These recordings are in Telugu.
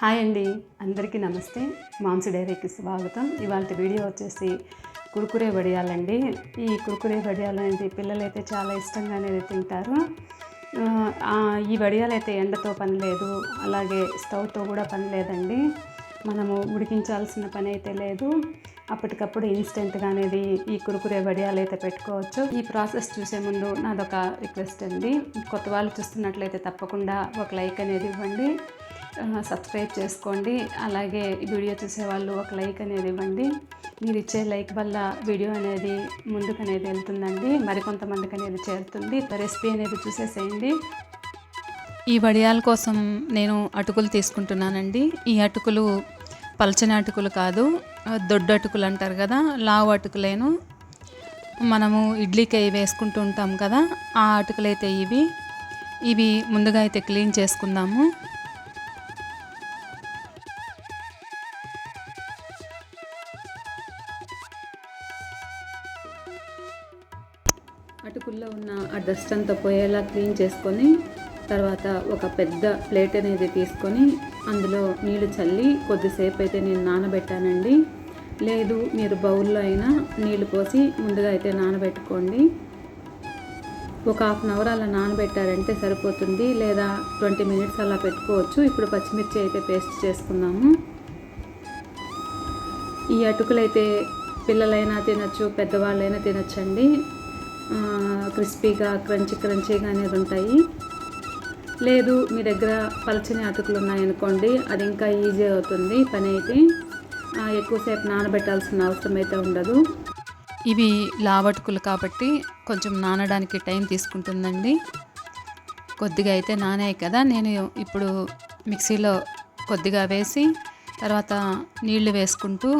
హాయ్ అండి. అందరికీ నమస్తే. మాంస డైరీకి స్వాగతం. ఇవాళ వీడియో వచ్చేసి కురుకురే వడియాలండి. ఈ కురుకురే వడియాలు అనేది పిల్లలైతే చాలా ఇష్టంగా అనేది తింటారు. ఈ వడియాలు అయితే ఎండతో పని లేదు. అలాగే స్టవ్తో కూడా పని లేదండి. మనము ఉడికించాల్సిన పని అయితే లేదు. అప్పటికప్పుడు ఇన్స్టెంట్గా అనేది ఈ కురుకురే వడియాలు అయితే పెట్టుకోవచ్చు. ఈ ప్రాసెస్ చూసే ముందు నాదొక రిక్వెస్ట్ అండి. కొత్త వాళ్ళు చూస్తున్నట్లయితే తప్పకుండా ఒక లైక్ అనేది ఇవ్వండి. సబ్స్క్రైబ్ చేసుకోండి. అలాగే వీడియో చూసే వాళ్ళు ఒక లైక్ అనేది ఇవ్వండి. మీరు ఇచ్చే లైక్ వల్ల వీడియో అనేది ముందుకు అనేది వెళ్తుందండి. మరికొంతమందికి అనేది చేరుతుంది. రెసిపీ అనేది చూసేసేయండి. ఈ వడియాల కోసం నేను అటుకులు తీసుకుంటున్నానండి. ఈ అటుకులు పలచని అటుకులు కాదు దొడ్డు అటుకులు అంటారు కదా లావు అటుకులేను. మనము ఇడ్లీకి అవి వేసుకుంటూ ఉంటాం కదా ఆ అటుకులు అయితే ఇవి. ఇవి ముందుగా అయితే క్లీన్ చేసుకుందాము. అటుకుల్లో ఉన్న ఆ డస్ట్ అంతా పోయేలా క్లీన్ చేసుకొని తర్వాత ఒక పెద్ద ప్లేట్ అనేది తీసుకొని అందులో నీళ్ళు చల్లి కొద్దిసేపు అయితే నేను నానబెట్టానండి. లేదు మీరు బౌల్లో అయినా నీళ్ళు పోసి ముందుగా అయితే నానబెట్టుకోండి. ఒక హాఫ్ అన్ అవర్ అలా నానబెట్టారంటే సరిపోతుంది. లేదా ట్వంటీ మినిట్స్ అలా పెట్టుకోవచ్చు. ఇప్పుడు పచ్చిమిర్చి అయితే పేస్ట్ చేసుకుందాము ఈ అటుకులైతే పిల్లలైనా తినచ్చు పెద్దవాళ్ళైనా తినచ్చండి. క్రిస్పీగా క్రంచి క్రంచీగా అనేది ఉంటాయి లేదు మీ దగ్గర పలచని అటుకులు ఉన్నాయనుకోండి అది ఇంకా ఈజీ అవుతుంది పని అయితే. ఎక్కువసేపు నానబెట్టాల్సిన అవసరం అయితే ఉండదు. ఇవి లావటుకులు కాబట్టి కొంచెం నానడానికి టైం తీసుకుంటుందండి. కొద్దిగా అయితే నానాయి కదా నేను ఇప్పుడు మిక్సీలో కొద్దిగా వేసి తర్వాత నీళ్ళు వేసుకుంటూ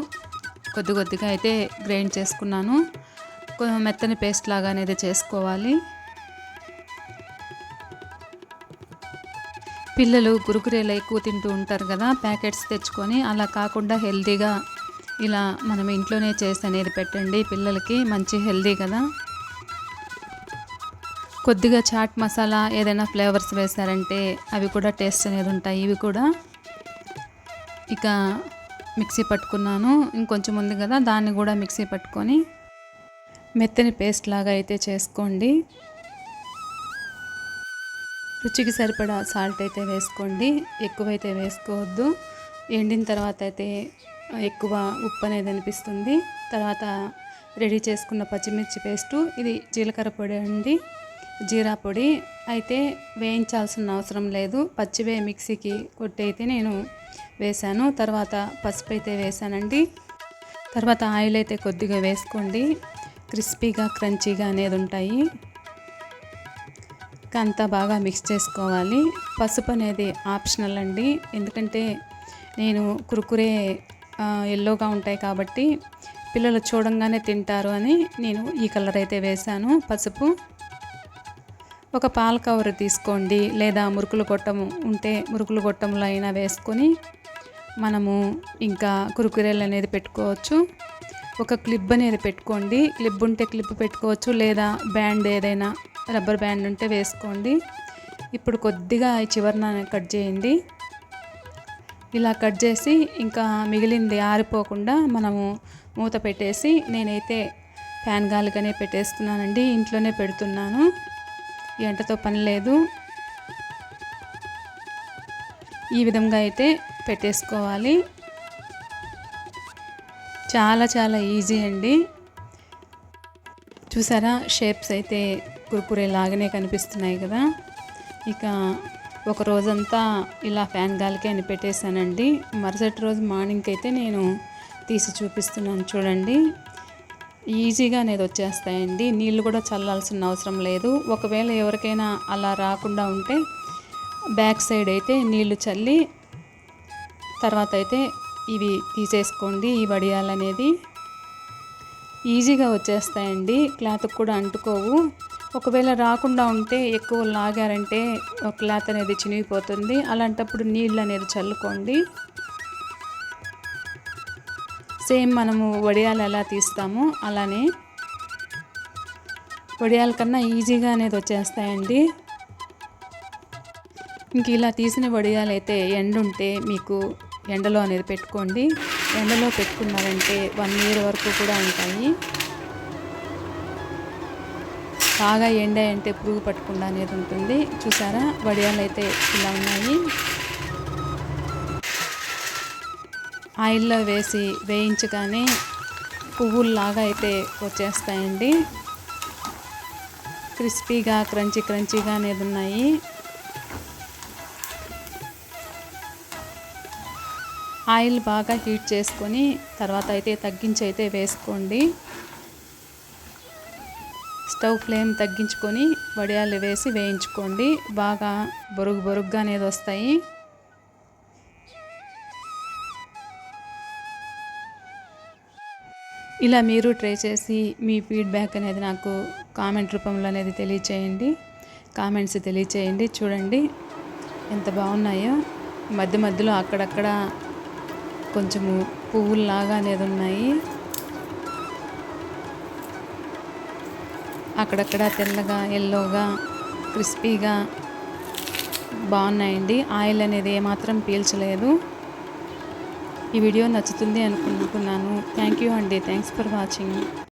కొద్ది కొద్దిగా అయితే గ్రైండ్ చేసుకున్నాను. కొ- మెత్తని పేస్ట్ లాగా అనేది చేసుకోవాలి. పిల్లలు కురుకురేలు ఎక్కువ తింటూ ఉంటారు కదా ప్యాకెట్స్ తెచ్చుకొని అలా కాకుండా హెల్తీగా ఇలా మనం ఇంట్లోనే చేసి అనేది పెట్టండి. పిల్లలకి మంచి హెల్తీ కదా. కొద్దిగా చాట్ మసాలా ఏదైనా ఫ్లేవర్స్ వేశారంటే అవి కూడా టేస్ట్ అనేది ఉంటాయి. ఇవి కూడా ఇక మిక్సీ పట్టుకున్నాను. ఇంకొంచెం ఉంది కదా దాన్ని కూడా మిక్సీ పట్టుకొని మెత్తని పేస్ట్ లాగా అయితే చేసుకోండి. రుచికి సరిపడా సాల్ట్ అయితే వేసుకోండి. ఎక్కువైతే వేసుకోవద్దు. ఎండిన తర్వాత అయితే ఎక్కువ ఉప్పు అనేది అనిపిస్తుంది. తర్వాత రెడీ చేసుకున్న పచ్చిమిర్చి పేస్టు ఇది జీలకర్ర పొడి అండి జీరా పొడి. అయితే వేయించాల్సిన అవసరం లేదు. పచ్చివే మిక్సీకి కొట్టి అయితే నేను వేశాను. తర్వాత పసుపు అయితే వేశానండి. తర్వాత ఆయిల్ అయితే కొద్దిగా వేసుకోండి. క్రిస్పీగా క్రంచీగా అనేది ఉంటాయి. ఇంకా అంతా బాగా మిక్స్ చేసుకోవాలి. పసుపు అనేది ఆప్షనల్ అండి. ఎందుకంటే నేను కురుకురే ఎల్లోగా ఉంటాయి కాబట్టి పిల్లలు చూడంగానే తింటారు అని నేను ఈ కలర్ అయితే వేశాను. పసుపు. ఒక పాల కవర్ తీసుకోండి. లేదా మురుకులు గొట్టము ఉంటే మురుకులు గొట్టంలో అయినా వేసుకొని మనము ఇంకా కురుకురేలు అనేది పెట్టుకోవచ్చు. ఒక క్లిప్ అనేది పెట్టుకోండి. క్లిప్ ఉంటే క్లిప్ పెట్టుకోవచ్చు. లేదా బ్యాండ్ ఏదైనా రబ్బర్ బ్యాండ్ ఉంటే వేసుకోండి. ఇప్పుడు కొద్దిగా ఈ కట్ చేయండి. ఇలా కట్ చేసి ఇంకా మిగిలింది ఆరిపోకుండా మనము మూత పెట్టేసి నేనైతే ఫ్యాన్ గాలికనే పెట్టేస్తున్నానండి. ఇంట్లోనే పెడుతున్నాను. ఎంటతో పని లేదు. ఈ విధంగా అయితే పెట్టేసుకోవాలి. చాలా చాలా ఈజీ అండి. చూసారా? షేప్స్ అయితే కురుకురే లాగానే కనిపిస్తున్నాయి కదా? ఇక ఒక రోజంతా ఇలా ఫ్యాన్ గాలికే అని పెట్టేశానండి మరుసటి రోజు మార్నింగ్కి అయితే నేను తీసి చూపిస్తున్నాను చూడండి. ఈజీగా అనేది వచ్చేస్తాయండి. నీళ్ళు కూడా చల్లాల్సిన అవసరం లేదు. ఒకవేళ ఎవరికైనా అలా రాకుండా ఉంటే బ్యాక్ సైడ్ అయితే నీళ్ళు చల్లి తర్వాత అయితే ఇవి తీసేసుకోండి. ఈ వడియాలు అనేది ఈజీగా వచ్చేస్తాయండి. క్లాత్కి కూడా అంటుకోవు. ఒకవేళ రాకుండా ఉంటే ఎక్కువ లాగారంటే ఒక క్లాత్ అనేది చినిగిపోతుంది. అలాంటప్పుడు నీళ్ళు అనేది చల్లుకోండి. సేమ్ మనము వడియాలు ఎలా తీస్తామో అలానే వడియాల కన్నా ఈజీగా అనేది వచ్చేస్తాయండి. ఇంక ఇలా తీసిన వడియాలు అయితే ఎండుంటే మీకు ఎండలో అనేది పెట్టుకోండి. ఎండలో పెట్టుకున్నారంటే వన్ ఇయర్ వరకు కూడా ఉంటాయి. బాగా ఎండ అంటే పురుగు పట్టకుండా అనేది ఉంటుంది. చూసారా? వడియాలు అయితే ఇలా ఉన్నాయి. ఆయిల్లో వేసి వేయించగానే పువ్వుల్లాగా అయితే వచ్చేస్తాయండి. క్రిస్పీగా క్రంచీ క్రంచీగా అనేది ఉన్నాయి. ఆయిల్ బాగా హీట్ చేసుకొని తర్వాత అయితే తగ్గించి అయితే వేసుకోండి. స్టవ్ ఫ్లేమ్ తగ్గించుకొని వడియాలు వేసి వేయించుకోండి. బాగా బొరుగు బొరుగ్గా అనేది వస్తాయి. ఇలా మీరు ట్రై చేసి మీ ఫీడ్బ్యాక్ అనేది నాకు కామెంట్ రూపంలో అనేది తెలియచేయండి. కామెంట్స్ తెలియచేయండి. చూడండి ఎంత బాగున్నాయో. మధ్య మధ్యలో అక్కడక్కడ కొంచెము పువ్వుల్లాగా అనేది ఉన్నాయి. అక్కడక్కడ తెల్లగా ఎల్లోగా క్రిస్పీగా బాగున్నాయండి. ఆయిల్ అనేది ఏమాత్రం పీల్చలేదు. ఈ వీడియో నచ్చుతుంది అనుకుంటున్నాను థ్యాంక్ యూ అండి. Thanks for watching